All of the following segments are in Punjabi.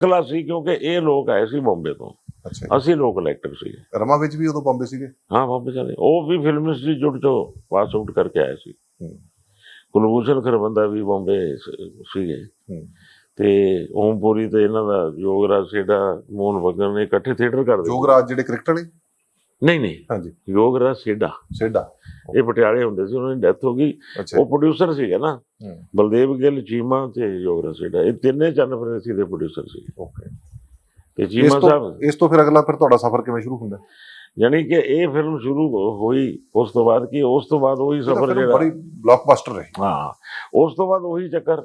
ਕਲਾ ਸੀ ਕਿਉਂਕਿ ਇਹ ਲੋਕ ਆਏ ਸੀ ਬੰਬੇ ਤੋਂ ਅੱਛਾ ਜੀ। ਅਸੀਂ ਲੋਕਲ ਐਕਟਰ ਸੀ ਰਮਾ ਵਿੱਚ ਵੀ ਉਦੋਂ ਬੰਬੇ ਸੀਗੇ ਹਾਂ ਬੰਬੇ ਚਲੇ ਉਹ ਵੀ ਫਿਲਮ ਇੰਸਟੀਚਿਊਟ ਚੋਂ ਪਾਸ ਆਊਟ ਕਰਕੇ ਆਏ ਸੀ ਹੂੰ। ਕੁਲਭੂਸ਼ਣ ਖਰਬੰਦਾ ਵੀ ਬੰਬੇ ਸ- ਸੀਗੇ ਹੂੰ। ਤੇ ਓਮਪੁਰੀ ਤੇ ਇਹਨਾਂ ਦਾ ਯੋਗਰਾਜ ਸੇਡਾ ਮੋਹਨ ਬਗਨ ਨੇ ਇਕੱਠੇ ਥੀਏਟਰ ਕਰਦੇ ਸੀ। ਜੋਗਰਾਜ ਜਿਹੜੇ ਕ੍ਰਿਕਟਰ ਨੇ ਨਹੀਂ ਨਹੀਂ। ਹਾਂਜੀ। ਯੋਗਰਾਜ ਸੇਡਾ। ਸੇਡਾ। ਇਹ ਪਟਿਆਲੇ ਹੁੰਦੇ ਸੀ ਉਹਨਾਂ ਦੀ ਡੈਥ ਹੋ ਗਈ। ਉਹ ਪ੍ਰੋਡਿਊਸਰ ਸੀਗੇ ਨਾ। ਬਲਦੇਵ ਗਿੱਲ ਚੀਮਾ ਤੇ ਯੋਗਰਾਜ ਸੇਡਾ। ਇਹ ਤਿੰਨੇ ਚੰਨ ਪ੍ਰਦੇਸੀ ਦੇ ਪ੍ਰੋਡਿਊਸਰ ਸੀ ਓਕੇ ਤੇ ਚੀਮਾ ਸਾਹਿਬ ਇਸ ਤੋਂ ਫਿਰ ਅਗਲਾ ਫਿਰ ਤੁਹਾਡਾ ਸਫ਼ਰ ਕਿਵੇਂ ਸ਼ੁਰੂ ਹੁੰਦਾ? ਯਾਨੀ ਕਿ ਇਹ ਫਿਲਮ ਸ਼ੁਰੂ ਹੋਈ ਉਸ ਤੋਂ ਬਾਅਦ ਕੀ? ਉਸ ਤੋਂ ਬਾਅਦ ਉਹੀ ਸਫਰ ਜਿਹੜਾ ਬੜੀ ਬਲੌਕਬਸਟਰ ਰਹੀ। ਹਾਂ। ਉਸ ਤੋਂ ਬਾਅਦ ਉਹੀ ਚੱਕਰ।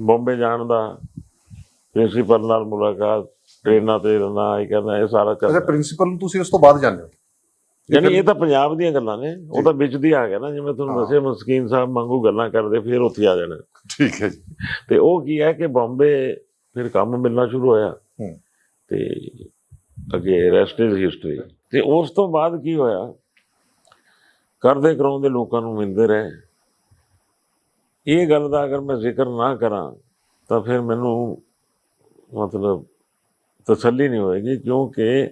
ਬੰਬੇ ਜਾਣ ਦਾ ਪ੍ਰਿੰਸੀਪਲ ਨਾਲ ਮੁਲਾਕਾਤ। ਟ੍ਰੇਨਾਂ ਤੇ ਰਹਿਣਾ ਇਹ ਕਹਿੰਦਾ ਇਹ ਸਾਰਾ ਅੱਛਾ ਚੱਲ ਪ੍ਰਿੰਸੀਪਲ ਨੂੰ ਤੁਸੀਂ ਉਸ ਤੋਂ ਬਾਅਦ ਜਾਣਦੇ ਹੋ? ਯਾਨੀ ਇਹ ਤਾਂ ਪੰਜਾਬ ਦੀਆਂ ਗੱਲਾਂ ਨੇ। ਉਹ ਤਾਂ ਵਿੱਚ ਦੀ ਆ ਗਿਆ ਨਾ ਜਿਵੇਂ ਤੁਹਾਨੂੰ। ਦੱਸਿਆ ਮਸਕੀਨ ਸਾਹਿਬ ਵਾਂਗੂ ਗੱਲਾਂ ਕਰਦੇ ਫਿਰ ਉੱਥੇ ਆ ਜਾਣਾ। ਠੀਕ ਹੈ ਜੀ। ਤੇ ਉਹ ਕੀ ਹੈ ਕਿ ਬੰਬੇ ਫਿਰ ਕੰਮ ਮਿਲਣਾ ਸ਼ੁਰੂ ਹੋਇਆ। ਹੂੰ। ਤੇ ਅੱਗੇ ਰੈਸਟ ਇਜ਼ ਹਿਸਟਰੀ ਤੇ ਉਸ ਤੋਂ ਬਾਅਦ ਕੀ ਹੋਇਆ? ਕਰਦੇ ਕਰਾਉਂਦੇ ਲੋਕਾਂ ਨੂੰ ਮਿਲਦੇ ਰਹੇ। ਇਹ ਗੱਲ ਦਾ ਅਗਰ ਮੈਂ ਜ਼ਿਕਰ ਨਾ ਕਰਾਂ ਤਾਂ ਫਿਰ ਮੈਨੂੰ ਮਤਲਬ ਤਸੱਲੀ ਨਹੀਂ ਹੋਏਗੀ ਕਿਉਂਕਿ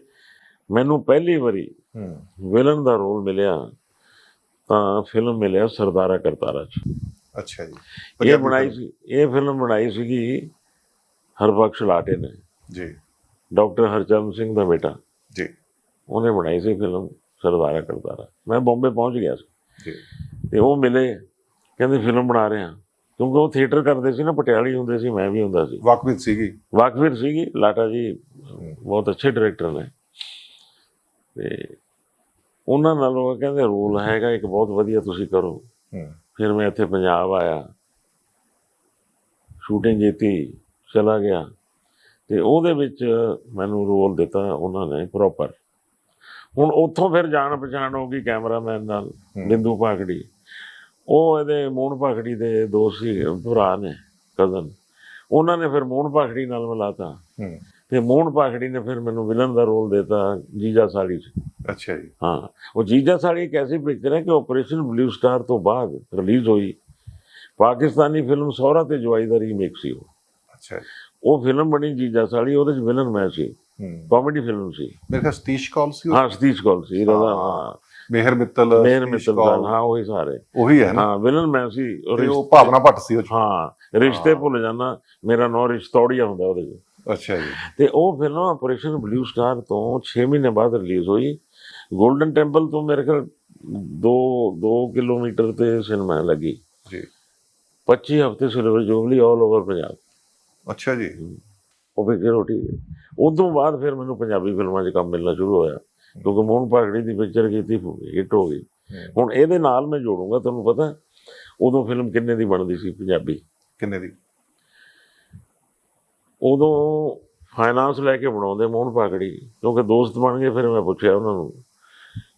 ਮੈਨੂੰ ਪਹਿਲੀ ਵਾਰੀ ਵਿਲਨ ਦਾ ਰੋਲ ਮਿਲਿਆ ਤਾਂ ਫਿਲਮ ਮਿਲਿਆ ਸਰਦਾਰਾ ਕਰਤਾਰਾ ਚ। ਅੱਛਾ ਜੀ। ਇਹ ਬਣਾਈ। ਸੀ ਇਹ ਫਿਲਮ ਬਣਾਈ ਸੀਗੀ ਹਰਬਖਸ਼ ਲਾਟੇ ਨੇ। ਜੀ। ਡਾਕਟਰ ਹਰਚੰਦ ਸਿੰਘ ਦਾ ਬੇਟਾ। ਜੀ। ਉਹਨੇ ਬਣਾਈ ਸੀ ਫਿਲਮ ਸਰਦਾਰਾ ਕਰਤਾਰਾ। ਮੈਂ ਬੰਬੇ ਪਹੁੰਚ ਗਿਆ ਸੀ। ਜੀ। ਤੇ ਉਹ ਮਿਲੇ ਕਹਿੰਦੇ ਫਿਲਮ ਬਣਾ ਰਹੇ ਹਾਂ। ਕਿਉਂਕਿ ਉਹ ਥੀਏਟਰ ਕਰਦੇ ਸੀ ਨਾ ਪਟਿਆਲੇ ਹੁੰਦੇ ਸੀ ਮੈਂ ਵੀ ਹੁੰਦਾ ਸੀ। ਵਾਕਵਿਤ ਸੀਗੀ? ਵਾਕਫੀਰ ਸੀਗੀ ਲਾਟਾ ਜੀ ਬਹੁਤ ਅੱਛੇ ਡਾਇਰੈਕਟਰ ਨੇ। ਤੇ ਉਹਨਾਂ ਨਾਲ ਉਹ ਕਹਿੰਦੇ ਰੋਲ ਹੈਗਾ ਇੱਕ ਬਹੁਤ ਵਧੀਆ ਤੁਸੀਂ ਕਰੋ। ਫਿਰ ਮੈਂ ਇੱਥੇ ਪੰਜਾਬ ਆਇਆ। ਸ਼ੂਟਿੰਗ ਕੀਤੀ ਚਲਾ ਗਿਆ। ਤੇ ਉਹਦੇ ਵਿੱਚ ਮੈਨੂੰ ਰੋਲ ਦਿੱਤਾ ਉਹਨਾਂ ਨੇ ਪ੍ਰੋਪਰ ਹੁਣ ਉੱਥੋਂ ਫਿਰ ਜਾਣ ਪਛਾਣ ਹੋ ਗਈ ਕੈਮਰਾਮੈਨ ਨਾਲ। ਬਿੰਦੂ ਪਾਕੜੀ ਉਹ ਇਹਦੇ ਮੋਹਨ ਪਾਕੜੀ ਦੇ ਦੋਸਤ ਸੀ ਭਰਾ ਨੇ ਕਜ਼ਨ ਉਹਨਾਂ ਨੇ ਫਿਰ ਮੋਹਨ ਪਾਕੜੀ ਨਾਲ ਮਿਲਾਤਾ। ਤੇ ਮੋਹਨ ਪਾਕੜੀ ਨੇ ਫਿਰ ਮੈਨੂੰ ਵਿਲਨ ਦਾ ਰੋਲ ਦਿੱਤਾ ਜੀਜਾ ਸਾਲੀ 'ਚ। ਅੱਛਾ ਜੀ। ਹਾਂ। ਉਹ ਜੀਜਾ ਸਾਲੀ ਇੱਕ ਐਸੀ ਪਿਕਚਰ ਹੈ ਕਿ ਆਪਰੇਸ਼ਨ ਬਲੂ ਸਟਾਰ ਤੋਂ ਬਾਅਦ ਰਿਲੀਜ਼ ਹੋਈ। ਪਾਕਿਸਤਾਨੀ ਫਿਲਮ ਸੌਰਾ ਤੇ ਜਵਾਈ ਦਾ ਰੀਮੇਕ ਸੀ ਉਹ। ਅੱਛਾ ਉਹ ਫਿਲਮ ਬਣੀ ਜੀਜਾ ਸਾਲੀ ਉਹਦੇ ਚ ਵਿਲਨ ਮੈਂ ਸੀ। ਕਾਮੇਡੀ ਫਿਲਮ ਸੀ। ਮੇਰੇ ਖਿਆਲ ਸਤੀਸ਼ ਕੌਲ ਸੀ? ਹਾਂ ਸਤੀਸ਼ ਕੌਲ ਸੀ ਰਜ਼ਾ ਹਾਂ। ਮੇਹਰ ਮਿੱਤਲ ਮੇਰ ਮਿੱਤਲ ਕੌਲ, ਦਾ ਹਾਂ ਉਹੀ ਸਾਰੇ। ਉਹੀ ਹੈ ਨਾ? ਹਾਂ ਵਿਲਨ ਮੈਂ ਸੀ ਉਹ ਤੇ ਉਹ ਭਾਵਨਾ ਭੱਟ ਸੀ ਉਹ 'ਚ। ਹਾਂ ਰਿਸ਼ਤੇ। ਭੁੱਲ ਜਾਣਾ ਮੇਰਾ ਨਾਂ ਰਿਸ਼ਤੌੜੀਆ ਹੁੰਦਾ ਉਹਦੇ ਚ। ਅੱਛਾ ਜੀ। ਤੇ ਉਹ ਫਿਲਮ ਆਪਰੇਸ਼ਨ ਬਲੂ ਸਟਾਰ ਤੋਂ 6 ਮਹੀਨੇ ਬਾਅਦ ਰਿਲੀਜ਼ ਹੋਈ। 골ਡਨ ਟੈਂਪਲ ਤੋਂ ਮੇਰੇ ਖਿਆਲ 2 2 ਕਿਲੋਮੀਟਰ ਤੇ ਸਿਨੇਮਾ ਲੱਗੀ। ਜੀ। 25 ਹਫ਼ਤੇ silver jubilee all over Punjab. ਅੱਛਾ ਜੀ। ਉਹ ਵੀ ਰੋਟੀ? ਉਦੋਂ ਬਾਅਦ ਫਿਰ ਮੈਨੂੰ ਪੰਜਾਬੀ ਫਿਲਮਾਂ 'ਚ ਕੰਮ ਮਿਲਣਾ ਸ਼ੁਰੂ ਹੋਇਆ। ਕਿਉਂਕਿ ਮੋਹਨ ਭਾਗੜੀ ਦੀ ਪਿਕਚਰ ਕੀਤੀ ਹਿੱਟ ਹੋ ਗਈ। ਹੁਣ ਇਹਦੇ ਨਾਲ ਮੈਂ ਜੋੜੂੰਗਾ ਤੁਹਾਨੂੰ ਪਤਾ ਉਦੋਂ ਫਿਲਮ ਕਿੰਨੇ ਦੀ ਬਣਦੀ ਸੀ ਪੰਜਾਬੀ? ਕਿੰਨੇ ਦੀ? ਉਦੋਂ ਫਾਈਨਾਂਸ ਲੈ ਕੇ ਬਣਾਉਂਦੇ ਮੋਹਨ ਭਾਗੜੀ ਕਿਉਂਕਿ ਦੋਸਤ ਬਣ ਗਏ ਫਿਰ ਮੈਂ ਪੁੱਛਿਆ ਉਹਨਾਂ ਨੂੰ।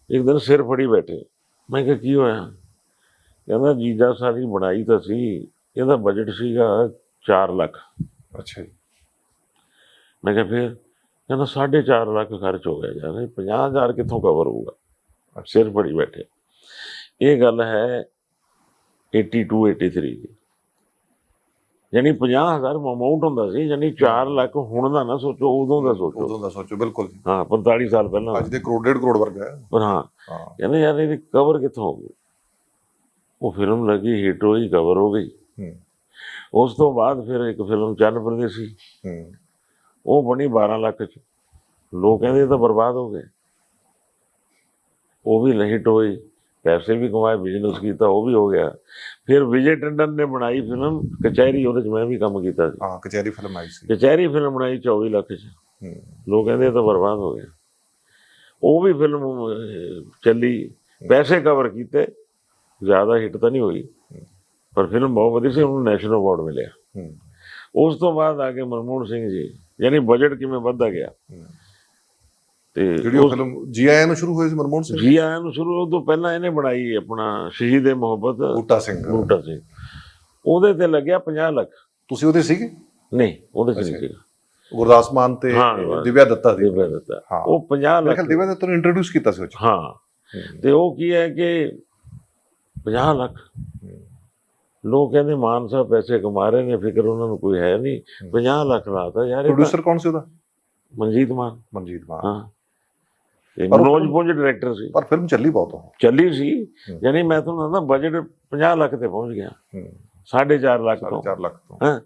ਇੱਕ ਦਿਨ ਸਿਰ ਫੜੀ ਬੈਠੇ। ਮੈਂ ਕਿਹਾ ਕੀ ਹੋਇਆ? ਕਹਿੰਦਾ ਜੀਜਾ ਸਾਰੀ ਬਣਾਈ ਤਾਂ ਸੀ ਇਹਦਾ ਬਜਟ ਸੀਗਾ 4 ਲੱਖ। ਅੱਛਾ ਜੀ। ਮੈਂ ਕਿਹਾ ਫਿਰ? ਕਹਿੰਦਾ 4.5 ਲੱਖ ਖਰਚ ਹੋ ਗਿਆ ਯਾਰ ਇਹ 50000 ਕਿੱਥੋਂ ਕਵਰ ਹੋਊਗਾ? ਸਿਰ ਫੜੀ ਬੈਠੇ। ਇਹ ਗੱਲ ਹੈ 82 83 ਦੀ। ਯਾਨੀ 50000 ਅਮਾਉਂਟ ਹੁੰਦਾ ਸੀ ਯਾਨੀ 4 ਲੱਖ ਹੁਣ ਦਾ ਨਾ ਸੋਚੋ ਉਦੋਂ ਦਾ ਸੋਚੋ। ਉਦੋਂ ਦਾ ਸੋਚੋ ਬਿਲਕੁਲ ਹਾਂ 45 ਸਾਲ ਪਹਿਲਾਂ ਅੱਜ ਦੇ ਕਰੋੜ ਡੇਢ ਕਰੋੜ ਵਰਗਾ ਹੈ। ਪਰ ਹਾਂ ਕਹਿੰਦੇ ਯਾਰ ਇਹਦੀ ਕਵਰ ਕਿੱਥੋਂ ਹੋਊਗੀ ਉਹ ਫਿਲਮ ਲੱਗੀ ਹਿੱਟ ਹੋਈ ਕਵਰ ਹੋ ਗਈ। ਉਸ ਤੋਂ ਬਾਅਦ ਫਿਰ ਇੱਕ ਫਿਲਮ ਚੰਨ ਪ੍ਰਦੇਸੀ ਹੂੰ। ਉਹ ਬਣੀ 12 ਲੱਖ ਚ। ਲੋਕ ਕਹਿੰਦੇ ਤਾਂ ਬਰਬਾਦ ਹੋ ਗਏ। ਉਹ ਵੀ ਹਿੱਟ ਹੋਈ ਪੈਸੇ ਵੀ ਕਮਾਏ ਬਿਜ਼ਨਸ ਕੀਤਾ ਉਹ ਵੀ ਹੋ ਗਿਆ। ਫਿਰ ਵਿਜੇ ਟੰਡਨ ਨੇ ਬਣਾਈ ਫਿਲਮ ਕਚਹਿਰੀ ਉਹਦੇ ਚ ਮੈਂ ਵੀ ਕੰਮ ਕੀਤਾ ਸੀ। ਹਾਂ ਕਚਹਿਰੀ ਫਿਲਮ ਆਈ ਸੀ। ਕਚਹਿਰੀ ਫਿਲਮ ਬਣਾਈ 24 ਲੱਖ ਚ। ਲੋਕ ਕਹਿੰਦੇ ਤਾਂ ਬਰਬਾਦ ਹੋ ਗਿਆ। ਉਹ ਵੀ ਫਿਲਮ ਚੱਲੀ। ਪੈਸੇ ਕਵਰ ਕੀਤੇ। ਜ਼ਿਆਦਾ ਹਿੱਟ ਤਾਂ ਨਹੀਂ ਹੋਈ। ਪਰ ਫਿਲਮ ਬਹੁਤ ਵਧੀਆ ਸੀ ਉਹਨੂੰ ਨੈਸ਼ਨਲ ਅਵਾਰਡ ਮਿਲਿਆ। ਉਸ ਤੋਂ ਬਾਅਦ ਆ ਕੇ ਮਨਮੋਹਨ ਸਿੰਘ ਜੀ। ਯਾਨੀ ਬਜਟ ਕਿਵੇਂ ਵੱਧਦਾ ਗਿਆ। ਤੇ ਜਿਹੜੀ ਉਹ ਫਿਲਮ ਜੀ ਆਇਆਂ ਨੂੰ ਸ਼ੁਰੂ ਹੋਈ ਸੀ ਮਨਮੋਹਨ ਸਿੰਘ? ਜੀ ਆਇਆਂ ਨੂੰ ਸ਼ੁਰੂ ਉਹ ਤੋਂ ਪਹਿਲਾਂ ਇਹਨੇ ਬਣਾਈ ਆਪਣਾ ਸ਼ਹੀਦ ਏ ਮੁਹੱਬਤ। ਬੂਟਾ ਸਿੰਘ। ਬੂਟਾ ਸਿੰਘ। ਉਹਦੇ ਤੇ ਲੱਗਿਆ 50 ਲੱਖ। ਤੁਸੀਂ ਉਹਦੇ ਸੀਗੇ? ਨਹੀਂ ਉਹਦੇ ਨਹੀਂ ਅੱਛਾ। ਸੀਗਾ। ਗੁਰਦਾਸ ਮਾਨ ਤੇ। ਦਿਵਿਆ ਦੱਤਾ ਦੀ ਦਿਵਿਆ ਦਿੱਤਾ। ਉਹ 50 ਮੇਰੇ ਲੱਖ ਦਿਵਿਆ ਦੱਤਾ ਨੂੰ ਇੰਟਰੋਡਿਊਸ ਕੀਤਾ ਸੀ ਉਹ ਹਾਂ। ਤੇ ਉਹ ਕੀ ਹੈ ਕਿ 50 ਲੱਖ। ਲੋਕ ਕਹਿੰਦੇ ਮਾਨ ਸਾਹਿਬ ਪੈਸੇ ਕਮਾ ਰਹੇ ਨੇ ਫਿਕਰ ਉਹਨਾਂ ਨੂੰ ਕੋਈ ਹੈ ਨਹੀਂ। 50 ਲੱਖ ਲਾਤਾ ਯਾਰ ਪ੍ਰੋਡਿਊਸਰ ਕੌਣ ਸੀ ਉਹਦਾ? ਮਨਜੀਤ ਮਾਨ। ਮਨਜੀਤ ਮਾਨ। ਹਾਂ। ਮਨੋਜ ਪੁੰਜ ਡਾਇਰੈਕਟਰ ਸੀ। ਪਰ ਫਿਲਮ ਚੱਲੀ ਬਹੁਤ ਚੱਲੀ ਸੀ। ਯਾਨੀ ਮੈਂ ਤੁਹਾਨੂੰ ਦੱਸਦਾ ਬਜਟ 50 ਲੱਖ ਤੇ ਪਹੁੰਚ ਗਿਆ। 4.5 ਲੱਖ ਤੋਂ। 4.5 ਲੱਖ ਤੋਂ। ਹਾਂ।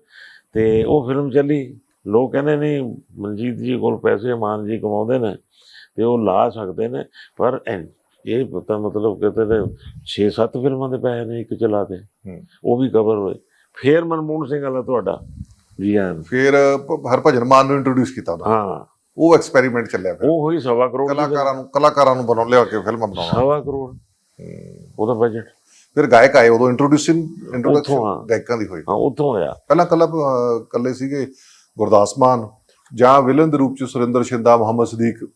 ਤੇ ਉਹ ਫਿਲਮ ਚੱਲੀ। ਲੋਕ ਕਹਿੰਦੇ ਨਹੀਂ ਮਨਜੀਤ ਜੀ ਕੋਲ ਪੈਸੇ ਮਾਨ ਜੀ ਕਮਾਉਂਦੇ ਨੇ ਤੇ ਉਹ ਲਾ ਸਕਦੇ ਨੇ। ਪਰ ਇਹ ਪਤਾ ਮਤਲਬ ਕਿਤੇ ਨੇ 6-7 ਫਿਲਮਾਂ ਦੇ ਪੈਸੇ ਨੇ ਇੱਕ ਚਲਾ ਹੂੰ। ਉਹ ਵੀ ਕਵਰ ਹੋਏ। ਫੇਰ ਮਨਮੋਹਨ ਸਿੰਘ ਵਾਲਾ ਤੁਹਾਡਾ ਜੀ ਹਾਂ ਫਿਰ ਹਰਭਜਨ ਮਾਨ ਨੂੰ ਇੰਟਰੋਡਿਊਸ ਕੀਤਾ ਉਹਦਾ। ਹਾਂ। ਉਹ ਐਕਸਪੈਰੀਮੈਂਟ ਚੱਲਿਆ ਫਿਰ। ਉਹ ਹੋਈ ਸਵਾ ਕਰੋੜ ਦੀ। ਕਲਾਕਾਰਾਂ ਨੂੰ ਕਲਾਕਾਰਾਂ ਨੂੰ ਬਣਾਉਣ ਲਿਆ ਕੇ ਫਿਲਮਾਂ ਬਣਾਉਣਾ। ਸਵਾ ਕਰੋੜ। ਉਹਦਾ ਬਜਟ ਫਿਰ ਗਾਇਕ ਆਏ ਉਦੋਂ ਇੰਟਰੋਡਿਊਸਿੰਗ ਇੰਟਰੋਡਕਸ਼ਨ। ਗਾਇਕਾਂ ਦੀ ਹੋਈ। ਹਾਂ ਉੱਥੋਂ ਹੋਇਆ ਪਹਿਲਾਂ ਕੱਲਾ ਕੱਲੇ ਸੀਗੇ ਗੁਰਦਾਸ ਮਾਨ ਜਾਂ ਵਿਲਨ ਦੇ ਰੂਪ ਚ ਸੁਰਿੰਦਰ ਸ਼ਿੰਦਾ ਮੁਹੰਮਦ ਸਦੀਕ।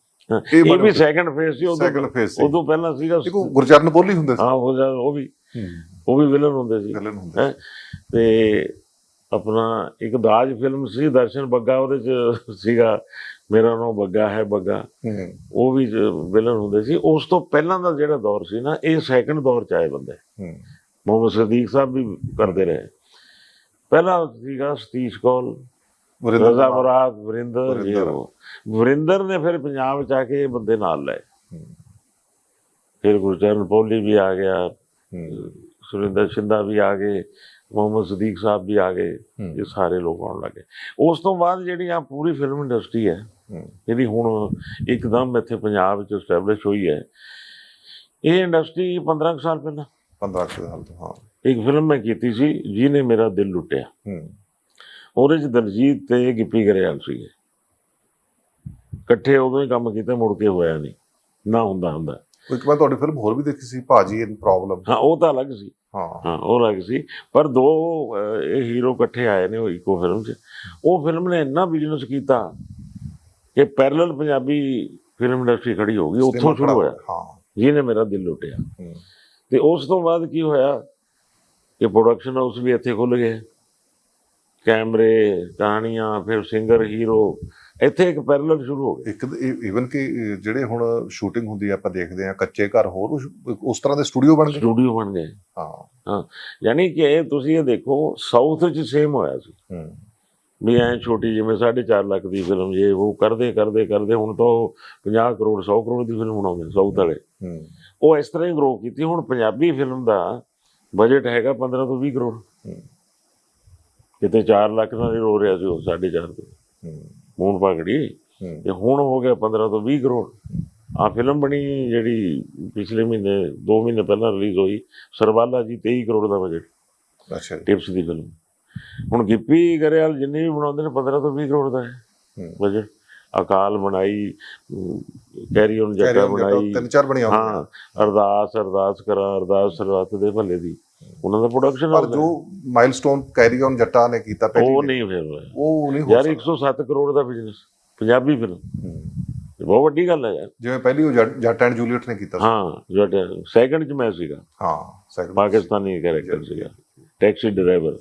ਇਹ ਇਹ ਵੀ ਸੈਕੰਡ ਫੇਸ ਸੀ ਸੈਕੰਡ ਉਦੋਂ ਫੇਸ ਸੀ। ਉਦੋਂ ਪਹਿਲਾਂ ਸੀਗਾ ਦੇਖੋ ਗੁਰਚਰਨ ਬੋਲੀ ਹੁੰਦੇ ਸੀ। ਹਾਂ ਉਹ ਜਾ- ਉਹ ਵੀ। ਉਹ ਵੀ ਵਿਲਨ ਹੁੰਦੇ ਸੀ। ਵਿਲਨ ਹੁੰਦੇ ਹੈਂ। ਤੇ ਆਪਣਾ ਇੱਕ ਦਾਜ ਫਿਲਮ ਸੀ ਦਰਸ਼ਨ ਬੱਗਾ ਉਹਦੇ ਚ ਸੀਗਾ ਮੇਰਾ ਨਾਮ ਬੱਗਾ ਹੈ ਬੱਗਾ। ਹੂੰ। ਉਹ ਵੀ ਵਿਲਨ ਹੁੰਦੇ ਸੀ। ਉਸ ਤੋਂ ਪਹਿਲਾਂ ਦਾ ਜਿਹੜਾ ਦੌਰ ਸੀ ਨਾ ਇਹ ਸੈਕੰਡ ਦੌਰ ਚ ਆਏ ਬੰਦੇ। ਹੂੰ। ਮੁਹੰਮਦ ਸਦੀਕ ਸਾਹਿਬ ਵੀ ਕਰਦੇ ਰਹੇ। ਪਹਿਲਾਂ ਸੀਗਾ ਸਤੀਸ਼ ਕੌਲ ਰਜ਼ਾ। ਮੁਰਾਦ ਵਰਿੰਦਰ ਵਰਿੰਦਰ। ਉਹ। ਵਰਿੰਦਰ ਨੇ ਫਿਰ ਪੰਜਾਬ ਚ ਆ ਕੇ ਇਹ ਬੰਦੇ ਨਾਲ ਲਏ। ਫਿਰ ਗੁਰਚਰਨ ਪੋਲੀ ਵੀ ਆ ਗਿਆ। ਸੁਰਿੰਦਰ ਸ਼ਿੰਦਾ ਵੀ ਆ ਗਏ। ਮੁਹੰਮਦ ਸਦੀਕ ਸਾਹਿਬ ਵੀ ਆ ਗਏ। ਇਹ ਸਾਰੇ ਲੋਕ ਆਉਣ ਲੱਗੇ। ਉਸ ਤੋਂ ਬਾਅਦ ਜਿਹੜੀ ਆ ਪੂਰੀ ਫਿਲਮ ਇੰਡਸਟਰੀ ਹੈ ਜਿਹੜੀ ਹੁਣ ਇੱਕਦਮ ਇੱਥੇ ਪੰਜਾਬ ਵਿੱਚ ਸਟੈਬਲਿਸ਼ ਹੋਈ ਹੈ ਇਹ ਇੰਡਸਟਰੀ 15 ਕੁ ਸਾਲ ਪਹਿਲਾਂ। 15 ਸਾਲ ਤੋਂ ਹਾਂ। ਇੱਕ ਫਿਲਮ ਮੈਂ ਕੀਤੀ ਸੀ ਜਿਹਨੇ ਮੇਰਾ ਦਿਲ ਲੁੱਟਿਆ। ਹੂੰ। ਉਹਦੇ ਚ ਦਲਜੀਤ ਤੇ ਗਿੱਪੀ ਗਰੇਵਾਲ ਸੀਗੇ। ਇਕੱਠੇ ਉਦੋਂ ਹੀ ਕੰਮ ਕੀਤਾ ਮੁੜ ਕੇ ਹੋਇਆ ਨਹੀਂ। ਨਾ ਹੁੰਦਾ ਹੁੰਦਾ। ਇੱਕ ਮੈਂ ਤੁਹਾਡੀ ਫਿਲਮ ਹੋਰ ਵੀ ਦੇਖੀ ਸੀ ਭਾਜੀ ਇਨ ਪ੍ਰੋਬਲਮ ਹਾਂ ਉਹ ਤਾਂ ਅਲੱਗ ਸੀ। ਹਾਂ। ਹਾਂ ਉਹ ਲੱਗ ਸੀ। ਪਰ ਦੋ ਇਹ ਹੀਰੋ ਇਕੱਠੇ ਆਏ ਨੇ ਉਹ ਇੱਕੋ ਫਿਲਮ 'ਚ। ਉਹ ਫਿਲਮ ਨੇ ਇੰਨਾ ਬਿਜ਼ਨਸ ਕੀਤਾ ਕਿ ਪੈਰਲਲ ਪੰਜਾਬੀ ਫਿਲਮ ਇੰਡਸਟਰੀ ਖੜੀ ਹੋ ਗਈ ਉੱਥੋਂ ਸ਼ੁਰੂ ਹੋਇਆ। ਹਾਂ। ਜਿਹਨੇ ਮੇਰਾ ਦਿਲ ਲੁੱਟਿਆ। ਤੇ ਉਸ ਤੋਂ ਬਾਅਦ ਕੀ ਹੋਇਆ ਕਿ ਪ੍ਰੋਡਕਸ਼ਨ ਹਾਊਸ ਵੀ ਇੱਥੇ ਖੁੱਲ ਗਏ। ਕੈਮਰੇ ਕਹਾਣੀਆਂ ਫਿਰ ਸਿੰਗਰ ਹੀਰੋ ਇੱਥੇ ਇੱਕ ਪੈਰਲਲ ਸ਼ੁਰੂ ਹੋ ਗਏ ਇੱਕ ਇਵਨ ਕਿ ਜਿਹੜੇ ਹੁਣ ਸ਼ੂਟਿੰਗ ਹੁੰਦੀ ਆ ਆਪਾਂ ਦੇਖਦੇ ਆ ਕੱਚੇ ਘਰ ਹੋਰ ਉਸ- ਤਰ੍ਹਾਂ ਦੇ ਸਟੂਡੀਓ ਬਣ ਗਏ? ਸਟੂਡੀਓ ਬਣ ਗਏ। ਹਾਂ। ਹਾਂ। ਯਾਨੀ ਕਿ ਤੁਸੀਂ ਇਹ ਦੇਖੋ ਸਾਊਥ 'ਚ ਸੇਮ ਹੋਇਆ ਸੀ। ਹੂੰ। ਵੀ ਐ ਛੋਟੀ ਜਿਵੇਂ 4.5 ਲੱਖ ਦੀ ਫਿਲਮ ਜੇ ਉਹ ਕਰਦੇ ਕਰਦੇ ਕਰਦੇ ਹੁਣ ਤਾਂ ਉਹ 50 ਕਰੋੜ 100 ਕਰੋੜ ਦੀ ਫਿਲਮ ਬਣਾਉਂਦੇ ਸਾਊਥ ਵਾਲੇ। ਹੂੰ। ਉਹ ਇਸ ਤਰ੍ਹਾਂ ਹੀ ਗਰੋ ਕੀਤੀ। ਹੁਣ ਪੰਜਾਬੀ ਫਿਲਮ ਦਾ ਬਜਟ ਹੈਗਾ 15 ਤੋਂ 20 ਕਰੋੜ। ਹੂੰ। ਕਿਤੇ 4 ਲੱਖ ਨਾਲ ਰੋ ਰਿਹਾ ਸੀ ਉਹ 4.5 ਤੇ ਹੂੰ। ਮੂਨ ਪਕੜੀ ਹੂੰ। ਤੇ ਹੁਣ ਹੋ ਗਿਆ 15 ਤੋਂ 20 ਕਰੋੜ। ਆ ਫਿਲਮ ਬਣੀ ਜਿਹੜੀ ਪਿਛਲੇ ਮਹੀਨੇ 2 ਮਹੀਨੇ ਪਹਿਲਾਂ ਰਿਲੀਜ਼ ਹੋਈ ਸਰਵਾਲਾ ਜੀ 23 ਕਰੋੜ ਦਾ ਬਜਟ ਅੱਛਾ ਟਿਪਸ ਦੀ ਫਿਲਮ। ਹੁਣ ਗਿੱਪੀ ਗਰੇਵਾਲ ਜਿੰਨੇ ਵੀ ਬਣਾਉਂਦੇ ਨੇ 15 ਤੋਂ 20 ਕਰੋੜ ਦਾ ਹੈ। ਬਜਟ ਅਕਾਲ ਬਣਾਈ ਕੈਰੀ ਜੱਟਾ ਬਣਾਈ। ਤਿੰਨ ਚਾਰ ਬਣੀਆਂ। ਹਾਂ ਅਰਦਾਸ ਅਰਦਾਸ ਕਰਾ ਅਰਦਾਸ ਸਰਬੱਤ ਦੇ ਭਲੇ ਦੀ। ਉਹਨਾਂ ਦਾ ਪ੍ਰੋਡਕਸ਼ਨ ਪਰ ਜੋ ਮਾਈਲਸਟੋਨ ਕੈਰੀ ਔਨ ਜੱਟਾ ਨੇ ਕੀਤਾ ਉਹ ਪਹਿਲੀ ਨਹੀਂ ਫਿਰ ਹੋਇਆ। ਉਹ ਨਹੀਂ ਹੋ ਯਾਰ ਸਕਦਾ। 107 ਕਰੋੜ ਦਾ ਬਿਜ਼ਨਸ ਪੰਜਾਬੀ ਫਿਲਮ। ਇਹ ਬਹੁਤ ਵੱਡੀ ਗੱਲ ਹੈ ਯਾਰ। ਜਿਵੇਂ ਪਹਿਲੀ ਉਹ ਜੱਟ- ਜੱਟ ਐਂਡ ਜੂਲੀਅਟ ਨੇ ਕੀਤਾ ਹਾਂ ਜਿਹੜਾ ਸੈਕੰਡ ਚ ਮੈਂ ਸੀਗਾ। ਹਾਂ second- ਪਾਕਿਸਤਾਨੀ ਕੈਰੈਕਟਰ ਸੀਗਾ। Taxi driver